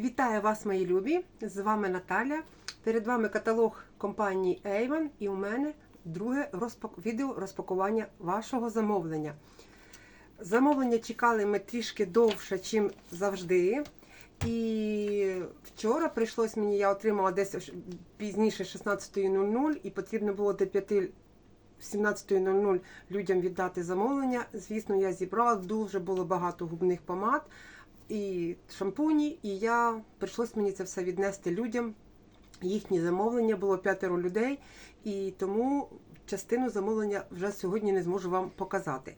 Вітаю вас, мої любі! З вами Наталя. Перед вами каталог компанії Avon і у мене друге розпак... відео розпакування вашого замовлення. Замовлення чекали ми трішки довше, ніж завжди. І вчора прийшлось мені, я отримала десь пізніше 16.00 і потрібно було до 5 17.00 людям віддати замовлення. Звісно, я зібрала дуже було багато губних помад і шампуні, і я прийшлось мені це все віднести людям. Їхні замовлення було п'ятеро людей, і тому частину замовлення вже сьогодні не зможу вам показати.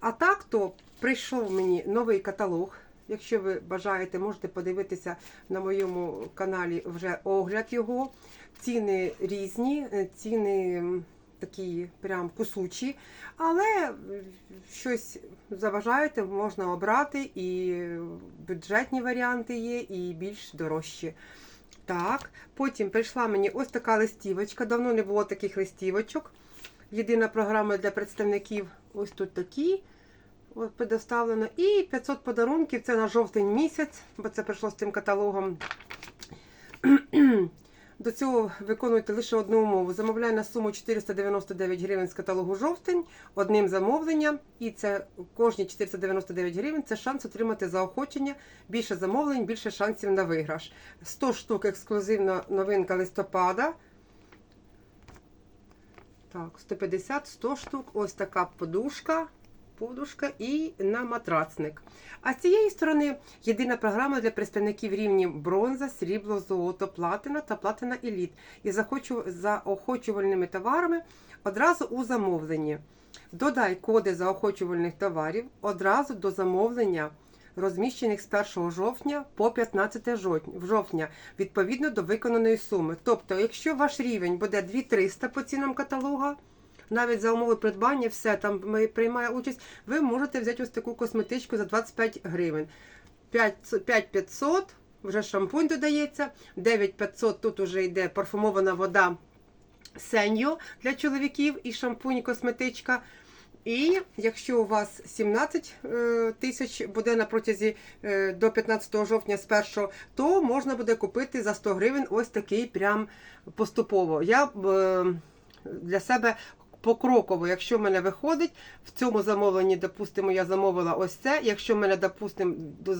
А так то прийшов мені новий каталог. Якщо ви бажаєте, можете подивитися на моєму каналі вже огляд його. Ціни різні, е, ціни такі прям кусучі, але щось заважаєте, можна обрати, і бюджетні варіанти є, і більш дорожчі. Так, потім прийшла мені ось така листівочка. Давно не було таких листівочок. Єдина програма для представників ось тут такі. От предоставлено. І 500 подарунків це на жовтень місяць, бо це прийшло з тим каталогом. До цього виконуйте лише одну умову. Замовляй на суму 499 гривень з каталогу жовтень одним замовленням. І це кожні 499 гривень це шанс отримати заохочення. Більше замовлень, більше шансів на виграш. 100 штук ексклюзивна новинка листопада. Так, 150, 100 штук. Ось така подушка. Подушка і на матрацник. А з цієї сторони єдина програма для представників рівнів бронза, срібло, золото, платина та платина еліт. І заохочувальними товарами одразу у замовленні. Додай коди заохочувальних товарів одразу до замовлення, розміщених з 1 жовтня по 15 жовтня, відповідно до виконаної суми. Тобто, якщо ваш рівень буде 2300 по цінам каталога, навіть за умови придбання, все там приймає участь, ви можете взяти ось таку косметичку за 25 гривень. 5500, вже шампунь додається, 9500 тут вже йде парфумована вода Сеньо для чоловіків і шампунь, косметичка. І якщо у вас 17 е, тисяч буде на протязі е, до 15 жовтня з першого, то можна буде купити за 100 гривень ось такий прям поступово. Я е, для себе покроково, якщо в мене виходить, в цьому замовленні, допустимо, я замовила ось це. Якщо мене, допустимо,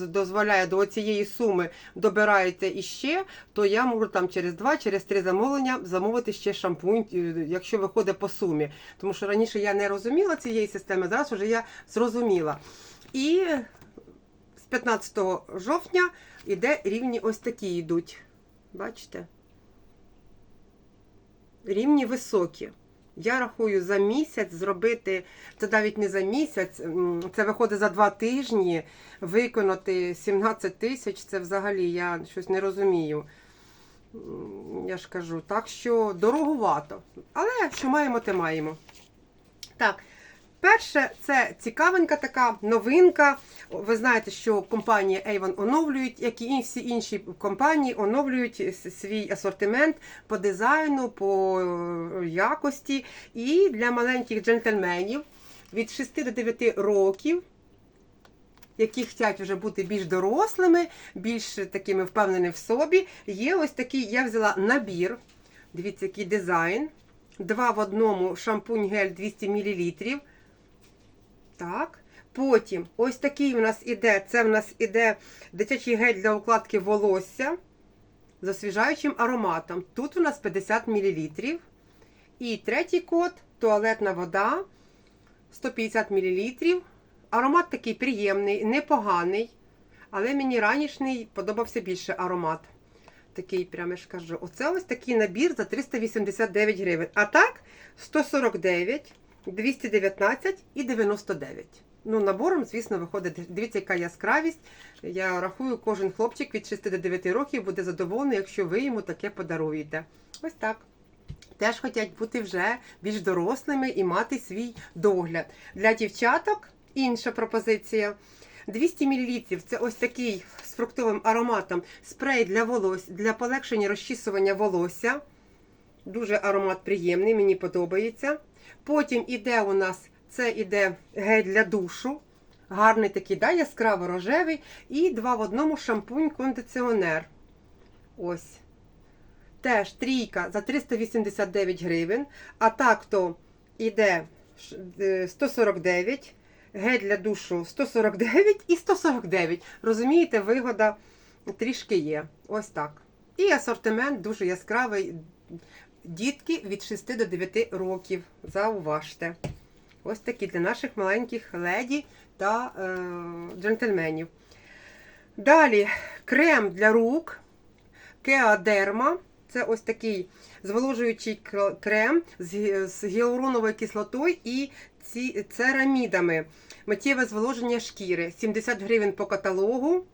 дозволяє до цієї суми добираєте іще, то я можу там через два, через три замовлення замовити ще шампунь, якщо виходить по сумі. Тому що раніше я не розуміла цієї системи, зараз вже я зрозуміла. І з 15 жовтня іде рівні ось такі йдуть. Бачите? Рівні високі. Я рахую за місяць зробити, це навіть не за місяць, це виходить за два тижні. Виконати 17 тисяч це взагалі я щось не розумію. Я ж кажу, так що дороговато. Але що маємо, те маємо. Так, перше, це цікавенька така новинка. Ви знаєте, що компанія Avon оновлюють, як і всі інші компанії, оновлюють свій асортимент по дизайну, по якості. І для маленьких джентльменів від 6 до 9 років. Які хочуть вже бути більш дорослими, більш такими впевненими в собі. Є ось такий, я взяла набір. Дивіться, який дизайн. Два в одному шампунь гель 200 мл. Так. Потім ось такий у нас іде, це в нас іде дитячий гель для укладки волосся з освіжаючим ароматом. Тут у нас 50 мл. І третій код туалетна вода 150 мл. Аромат такий приємний, непоганий. Але мені ранішній подобався більше аромат. Такий, прямо я ж кажу, оце ось такий набір за 389 гривень. А так, 149, 219 і 99. Ну, набором, звісно, виходить. Дивіться, яка яскравість. Я рахую, кожен хлопчик від 6 до 9 років буде задоволений, якщо ви йому таке подаруєте. Ось так. Теж хочуть бути вже більш дорослими і мати свій догляд. Для дівчаток інша пропозиція. 200 мл це ось такий з фруктовим ароматом спрей для волос, для полегшення розчісування волосся. Дуже аромат приємний, мені подобається. Потім іде у нас це іде гель для душу. Гарний такий, да, яскраво рожевий. І два в одному шампунь-кондиціонер. Ось. Теж трійка за 389 гривень. А так то іде е, 149, гель для душу 149 і 149. Розумієте, вигода трішки є. Ось так. І асортимент дуже яскравий. Дітки від 6 до 9 років. Зауважте. Ось такі для наших маленьких леді та е, джентльменів. Далі крем для рук. Кеадерма. Це ось такий зволожуючий крем з, гі- з гіалуроновою кислотою і ці, церамідами. Миттєве зволоження шкіри. 70 гривень по каталогу.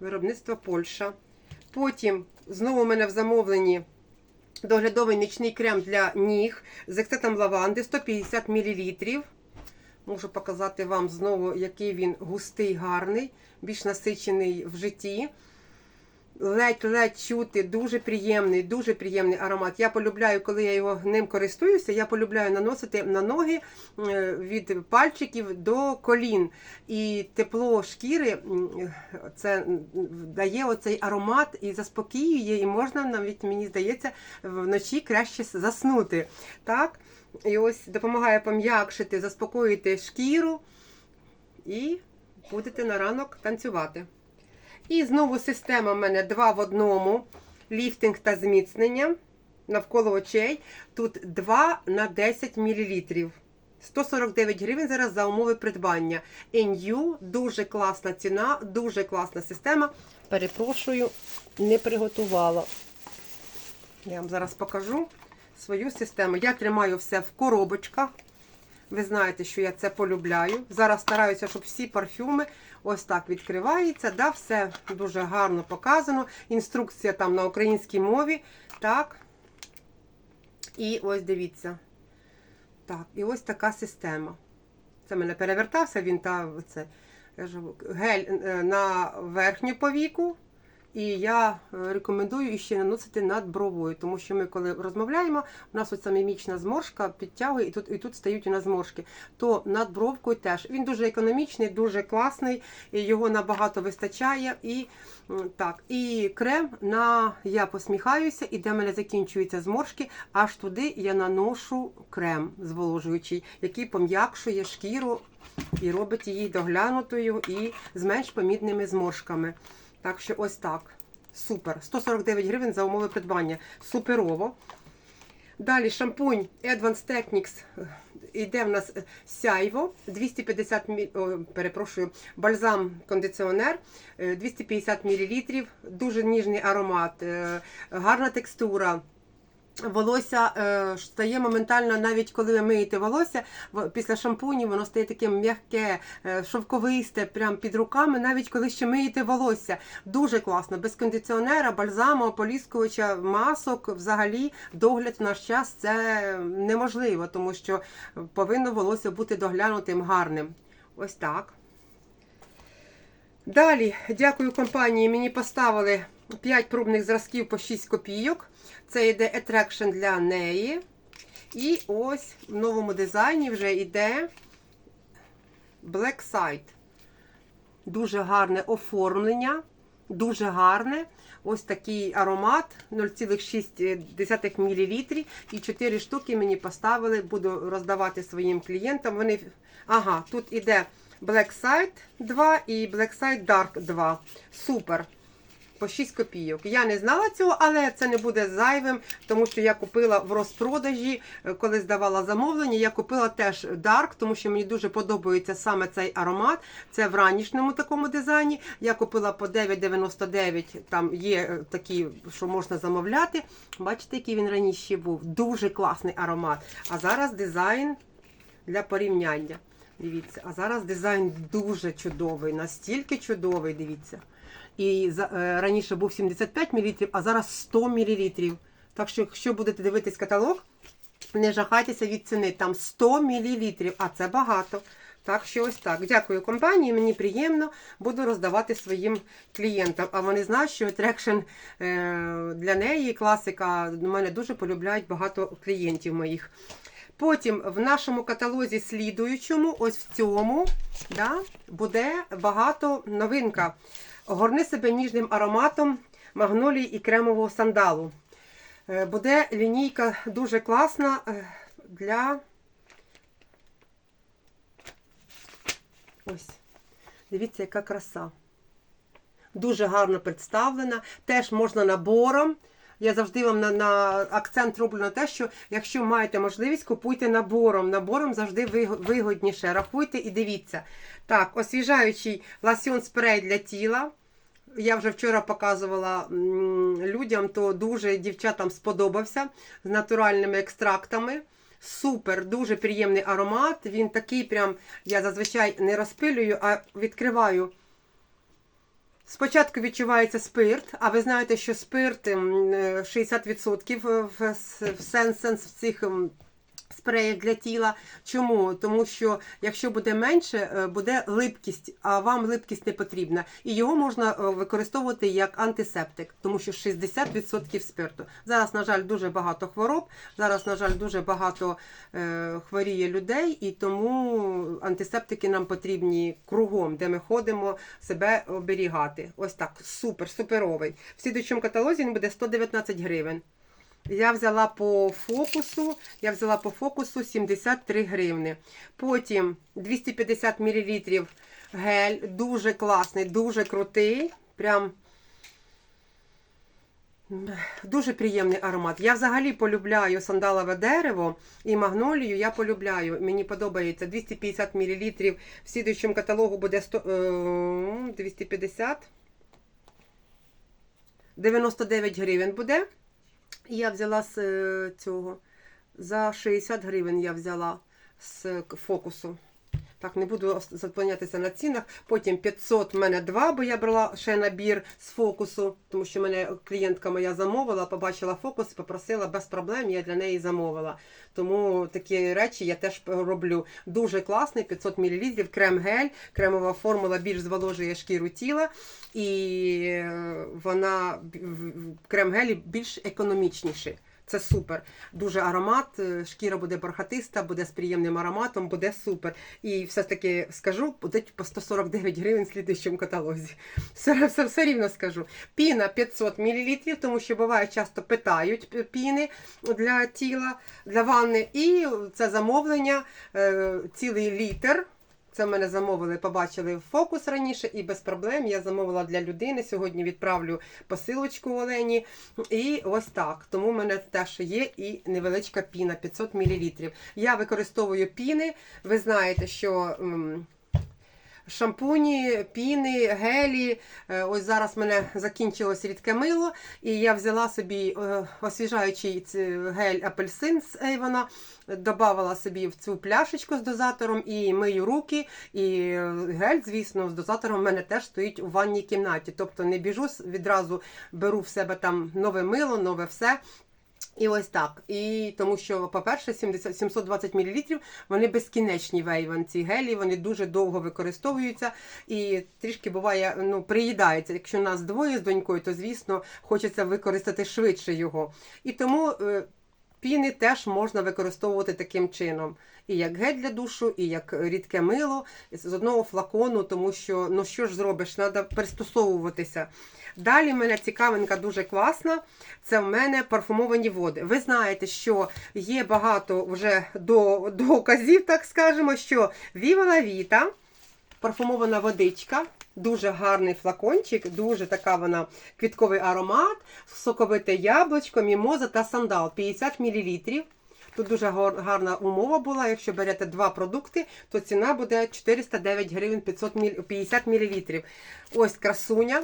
Виробництво Польща. Потім знову у мене в замовленні доглядовий нічний крем для ніг з ексетом лаванди 150 мл. Можу показати вам знову, який він густий, гарний, більш насичений в житті. Ледь-ледь чути, дуже приємний, дуже приємний аромат. Я полюбляю, коли я його ним користуюся, я полюбляю наносити на ноги від пальчиків до колін. І тепло шкіри це дає оцей аромат і заспокоює, і можна навіть, мені здається, вночі краще заснути. Так? І ось допомагає пом'якшити, заспокоїти шкіру, і будете на ранок танцювати. І знову система в мене два в одному. Ліфтинг та зміцнення навколо очей. Тут 2 на 10 мл. 149 гривень зараз за умови придбання. NU, дуже класна ціна, дуже класна система. Перепрошую, не приготувала. Я вам зараз покажу свою систему. Я тримаю все в коробочках. Ви знаєте, що я це полюбляю. Зараз стараюся, щоб всі парфюми ось так відкриваються. Да, все дуже гарно показано. Інструкція там на українській мові. Так. І ось дивіться. Так, і ось така система. Це мене перевертався він та це. Гель е, на верхню повіку. І я е, рекомендую ще наносити над бровою, тому що ми, коли розмовляємо, у нас оця мімічна зморшка підтягує, і тут, і тут стають у нас зморшки. То над бровкою теж. Він дуже економічний, дуже класний, його набагато вистачає. І так, і крем на я посміхаюся, і де мене закінчуються зморшки, аж туди я наношу крем зволожуючий, який пом'якшує шкіру і робить її доглянутою і з менш помітними зморшками. Так що ось так. Супер. 149 гривень за умови придбання. Суперово. Далі шампунь Advanced Technics. е, Іде в нас е, сяйво 250 мі... о, перепрошую, бальзам кондиціонер е, 250 мл. Дуже ніжний аромат, е, гарна текстура. Волосся е, стає моментально, навіть коли ви миєте волосся, після шампуню воно стає таким м'яке, е, шовковисте, прям під руками, навіть коли ще миєте волосся. Дуже класно. Без кондиціонера, бальзаму, ополіскувача, масок, взагалі догляд в наш час це неможливо, тому що повинно волосся бути доглянутим, гарним. Ось так. Далі, дякую компанії. Мені поставили 5 пробних зразків по 6 копійок. Це йде Attraction для неї. І ось в новому дизайні вже йде Black Side. Дуже гарне оформлення, дуже гарне. Ось такий аромат 0,6 мл. І 4 штуки мені поставили, буду роздавати своїм клієнтам. Вони, ага, тут іде Black Side 2 і Black Side Dark 2. Супер. По 6 копійок. Я не знала цього, але це не буде зайвим, тому що я купила в розпродажі, е, коли здавала замовлення, я купила теж Dark, тому що мені дуже подобається саме цей аромат. Це в ранішньому такому дизайні. Я купила по 9,99. Там є е, такі, що можна замовляти. Бачите, який він раніше був. Дуже класний аромат. А зараз дизайн для порівняння. Дивіться, а зараз дизайн дуже чудовий, настільки чудовий, дивіться. І е, раніше був 75 мл, а зараз 100 мл. Так що, якщо будете дивитись каталог, не жахайтеся від ціни. Там 100 мл, а це багато. Так що ось так. Дякую компанії, мені приємно. Буду роздавати своїм клієнтам. А вони знають, що трекшн для неї класика. У мене дуже полюбляють багато клієнтів моїх. Потім в нашому каталозі слідуючому, ось в цьому, да, буде багато новинка. Огорни себе ніжним ароматом магнолії і кремового сандалу. Е, Буде лінійка дуже класна е, для. Ось. Дивіться, яка краса. Дуже гарно представлена. Теж можна набором. Я завжди вам на, на акцент роблю на те, що якщо маєте можливість, купуйте набором. Набором завжди виг- вигодніше. Рахуйте і дивіться. Так, освіжаючий ласьон спрей для тіла. Я вже вчора показувала людям, то дуже дівчатам сподобався з натуральними екстрактами. Супер, дуже приємний аромат. Він такий прям, я зазвичай не розпилюю, а відкриваю. Спочатку відчувається спирт, а ви знаєте, що спирт м, е, 60% в, сенсенс в цих м, спреях для тіла. Чому? Тому що якщо буде менше, е, буде липкість, а вам липкість не потрібна. І його можна е, використовувати як антисептик, тому що 60% спирту. Зараз, на жаль, дуже багато хвороб. Зараз, на жаль, дуже багато е, хворіє людей, і тому антисептики нам потрібні кругом, де ми ходимо себе оберігати. Ось так, супер, суперовий. В слідуючому каталозі він буде 119 гривень. Я взяла по фокусу, я взяла по фокусу 73 гривни. Потім 250 мл гель, дуже класний, дуже крутий. Прям дуже приємний аромат. Я взагалі полюбляю сандалове дерево і магнолію я полюбляю. Мені подобається 250 мл. В слідуючому каталогу буде 100, е, 250. 99 гривень буде. Я взяла з е, цього. За 60 гривень я взяла з фокусу. Так, не буду зупинятися на цінах. Потім 500 в мене два, бо я брала ще набір з фокусу, тому що мене клієнтка моя замовила, побачила фокус, попросила без проблем, я для неї замовила. Тому такі речі я теж роблю. Дуже класний, 500 мл, крем-гель, кремова формула більш зволожує шкіру тіла, і е, вона крем-гелі більш економічніший. Це супер. Дуже аромат, е, шкіра буде бархатиста, буде з приємним ароматом, буде супер. І все ж таки скажу, буде по 149 гривень в слідуючому каталозі. Все, все, все рівно скажу. Піна 500 мл, тому що буває часто питають піни для тіла, для ванни. І це замовлення е, цілий літр. Це в мене замовили, побачили фокус раніше, і без проблем я замовила для людини. Сьогодні відправлю посилочку Олені. І ось так. Тому в мене теж є і невеличка піна 500 мл. Я використовую піни. Ви знаєте, що. Шампуні, піни, гелі. Е, Ось зараз в мене закінчилось рідке мило, і я взяла собі е, освіжаючий гель апельсин з Ейвона, додавала собі в цю пляшечку з дозатором і мию руки. І е, гель, звісно, з дозатором в мене теж стоїть у ванній кімнаті. Тобто не біжу відразу беру в себе там нове мило, нове все. І ось так. І тому що, по-перше, 70, 720 мл вони безкінечні вейван, Ці гелі, вони дуже довго використовуються і трішки буває, ну, приїдається. Якщо нас двоє з донькою, то звісно хочеться використати швидше його. І тому е, піни теж можна використовувати таким чином. І як гель для душу, і як рідке мило з одного флакону, тому що ну що ж зробиш, треба пристосовуватися. Далі в мене цікавинка дуже класна. Це в мене парфумовані води. Ви знаєте, що є багато вже до, доказів, так скажемо, що la Vita, парфумована водичка, дуже гарний флакончик, дуже така вона квітковий аромат, соковите яблучко, мімоза та сандал 50 мл. Тут дуже гарна умова була. Якщо берете два продукти, то ціна буде 409 гривень 500 мл, 50 мл. Ось красуня.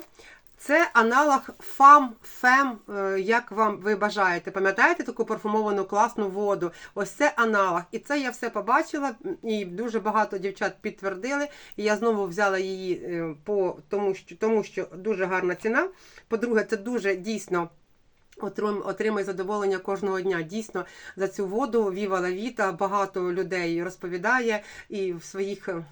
Це аналог фам, фем, е, як вам ви бажаєте. Пам'ятаєте таку парфумовану класну воду? Ось це аналог. І це я все побачила, і дуже багато дівчат підтвердили. І я знову взяла її е, по тому, що тому, що дуже гарна ціна. По-друге, це дуже дійсно. Отрим- Отримай задоволення кожного дня. Дійсно, за цю воду Віва Vita багато людей розповідає і в своїх е,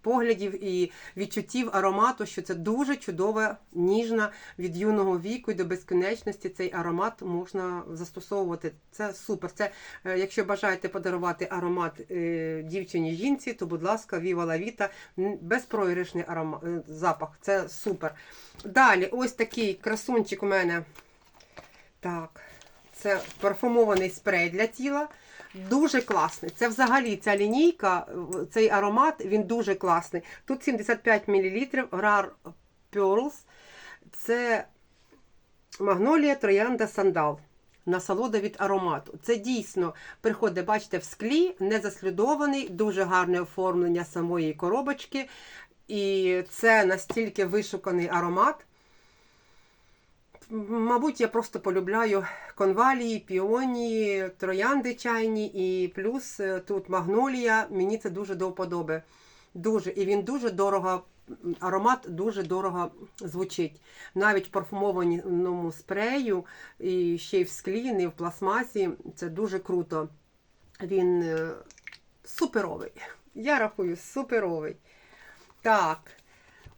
поглядів і відчуттів аромату, що це дуже чудова, ніжна від юного віку і до безконечності. Цей аромат можна застосовувати. Це супер. Це е, якщо бажаєте подарувати аромат е, дівчині жінці, то будь ласка, Viva La Vita, аромат, е, запах. Це супер. Далі, ось такий красунчик у мене. Так, це парфумований спрей для тіла. Дуже класний. Це взагалі ця лінійка, цей аромат, він дуже класний. Тут 75 мл Rar Pearls. Це магнолія, троянда, сандал. Насолода від аромату. Це дійсно приходить, бачите, в склі, не заслідований, дуже гарне оформлення самої коробочки. І це настільки вишуканий аромат. Мабуть, я просто полюбляю конвалії, піонії, троянди чайні і плюс е, тут магнолія. Мені це дуже до вподоби. Дуже. І він дуже дорого, аромат дуже дорого звучить. Навіть в парфумованому спрею, і ще й в склі, не в пластмасі. Це дуже круто. Він е, суперовий. Я рахую, суперовий. Так.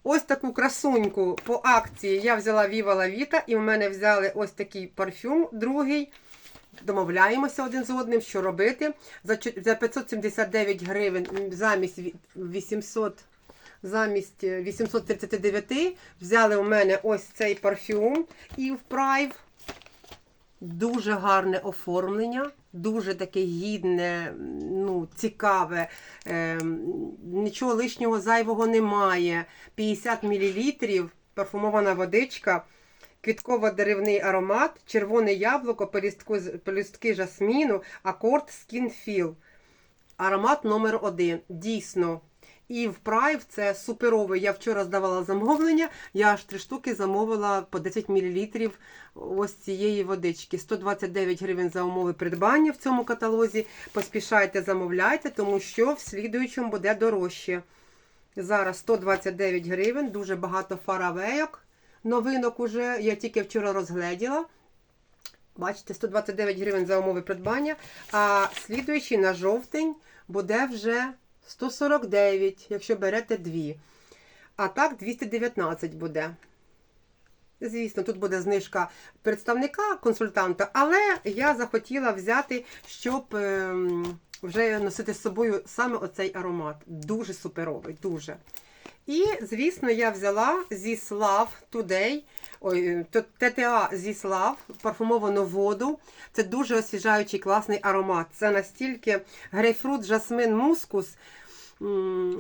Ось таку красуньку по акції я взяла Viva La Vita, і в мене взяли ось такий парфюм другий. Домовляємося один з одним, що робити. За 579 гривень замість 800, замість е, 839 взяли у мене ось цей парфюм Eve Prive. Дуже гарне оформлення, дуже таке гідне, ну, цікаве, е, нічого лишнього зайвого немає. 50 мл, парфумована водичка, квітково-деревний аромат, червоне яблуко, пелістку, пелістки жасміну, акорд Skin Feel. Аромат номер один. Дійсно. І в Прайв це суперовий. Я вчора здавала замовлення. Я аж три штуки замовила по 10 мл ось цієї водички. 129 гривень за умови придбання в цьому каталозі. Поспішайте, замовляйте, тому що в слідуючому буде дорожче. Зараз 129 гривень, дуже багато фаравейок. Новинок уже я тільки вчора розгледіла. Бачите, 129 гривень за умови придбання. А слідуючий на жовтень буде вже 149, якщо берете дві. А так 219 буде. Звісно, тут буде знижка представника, консультанта, але я захотіла взяти, щоб ем, вже носити з собою саме оцей аромат. Дуже суперовий, дуже. І, звісно, я взяла зі Slav Today, ой, ТТА зі Slav, парфумовану воду. Це дуже освіжаючий класний аромат. Це настільки грейпфрут, жасмин, мускус.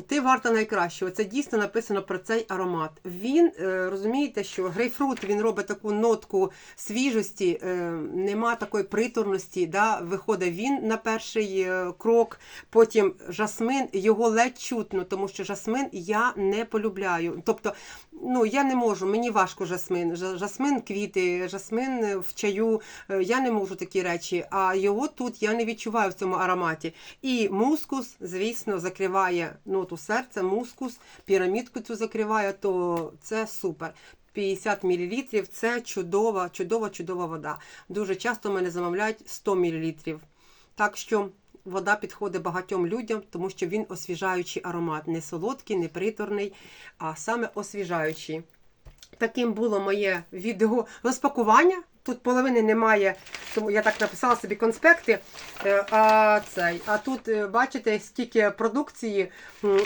Ти варта найкращого. Це дійсно написано про цей аромат. Він е, розумієте, що грейпфрут він робить таку нотку свіжості, е, нема такої приторності. Да? Виходить він на перший е, крок. Потім жасмин, його ледь чутно, тому що жасмин я не полюбляю. Тобто, ну я не можу, мені важко жасмин. Жасмин квіти, жасмин в чаю. Я не можу такі речі. А його тут я не відчуваю в цьому ароматі. І мускус, звісно, закриває ноту серця, мускус, пірамідку цю закриває, то це супер. 50 мл це чудова, чудова, чудова вода. Дуже часто мене замовляють 100 мл. Так що вода підходить багатьом людям, тому що він освіжаючий аромат. Не солодкий, не приторний, а саме освіжаючий. Таким було моє відео розпакування. Тут половини немає, тому я так написала собі конспекти. Е, А, цей, а тут е, бачите, скільки продукції.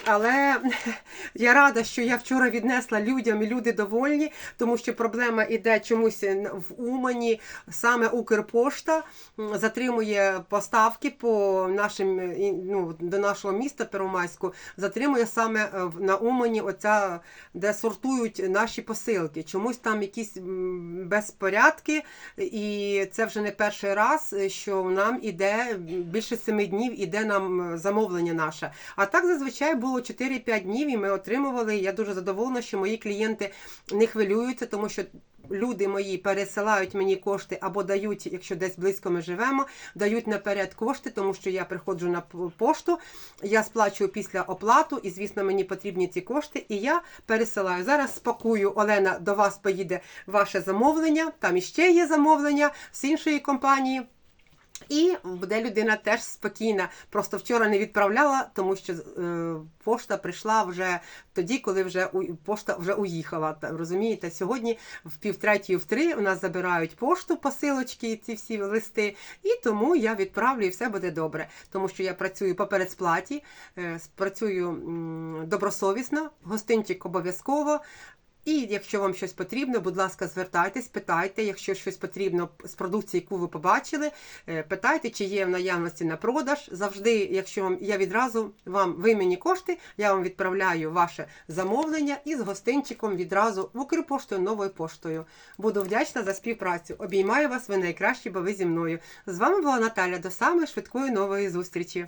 Але я рада, що я вчора віднесла людям і люди довольні, тому що проблема іде чомусь в Умані. Саме Укрпошта затримує поставки по нашим е, ну, до нашого міста Первомайську. Затримує саме на Умані, оця, де сортують наші посилки. Чомусь там якісь безпорядки, і це вже не перший раз, що нам іде більше семи днів іде нам замовлення наше. А так зазвичай було 4-5 днів, і ми отримували. Я дуже задоволена, що мої клієнти не хвилюються, тому що. Люди мої пересилають мені кошти або дають, якщо десь близько ми живемо, дають наперед кошти, тому що я приходжу на пошту, я сплачую після оплату, і звісно, мені потрібні ці кошти, і я пересилаю. Зараз спакую Олена, до вас поїде ваше замовлення. Там іще є замовлення з іншої компанії. І буде людина теж спокійна. Просто вчора не відправляла, тому що е, пошта прийшла вже тоді, коли вже у, пошта вже уїхала. Та, Розумієте, сьогодні в півтретій, в три у нас забирають пошту, посилочки, ці всі листи, і тому я відправлю і все буде добре. Тому що я працюю по передсплаті, е, працюю добросовісно, гостинчик обов'язково. І якщо вам щось потрібно, будь ласка, звертайтесь, питайте, якщо щось потрібно з продукції, яку ви побачили, е, питайте, чи є в наявності на продаж. Завжди, якщо вам я відразу вам ви мені кошти, я вам відправляю ваше замовлення і з гостинчиком відразу в Укрпоштою новою поштою. Буду вдячна за співпрацю. Обіймаю вас, ви найкращі, бо ви зі мною. З вами була Наталя. До самої швидкої нової зустрічі.